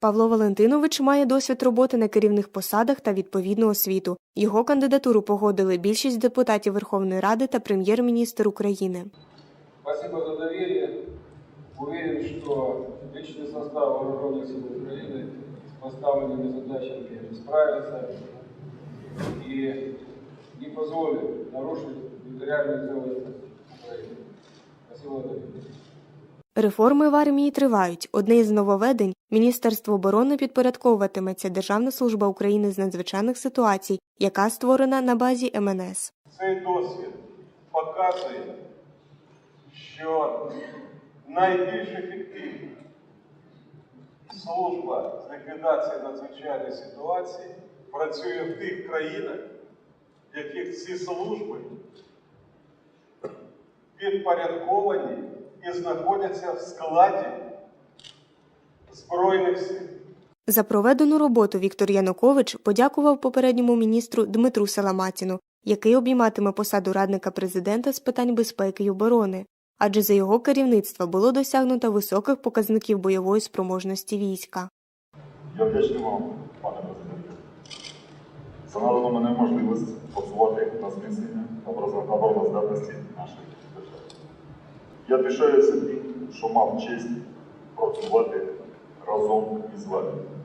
Павло Валентинович має досвід роботи на керівних посадах та відповідну освіту. Його кандидатуру погодили більшість депутатів Верховної Ради та прем'єр-міністр України. Спасибо за доверие. Уверен, что личный состав Вооруженных сил Украины с поставленными задачами справится и не позволит нарушить территориальную целостность Украины. Спасибо за доверие. Реформи в армії тривають. Одне із нововведень – Міністерство оборони підпорядковуватиметься Державна служба України з надзвичайних ситуацій, яка створена на базі МНС. Цей досвід показує, що найбільш ефективна служба з ліквідації надзвичайної ситуації працює в тих країнах, в яких ці служби підпорядковані і знаходяться в складі Збройних сил. За проведену роботу Віктор Янукович подякував попередньому міністру Дмитру Саламатіну, який обійматиме посаду радника президента з питань безпеки й оборони, адже за його керівництва було досягнуто високих показників бойової спроможності війська. Я вдячний вам, пане президенте, за надану мене можливість працювати на зміцнення обороноздатності нашої держави. Я пишаюся тим, що мав честь працювати разом із вами. Дякую. вам.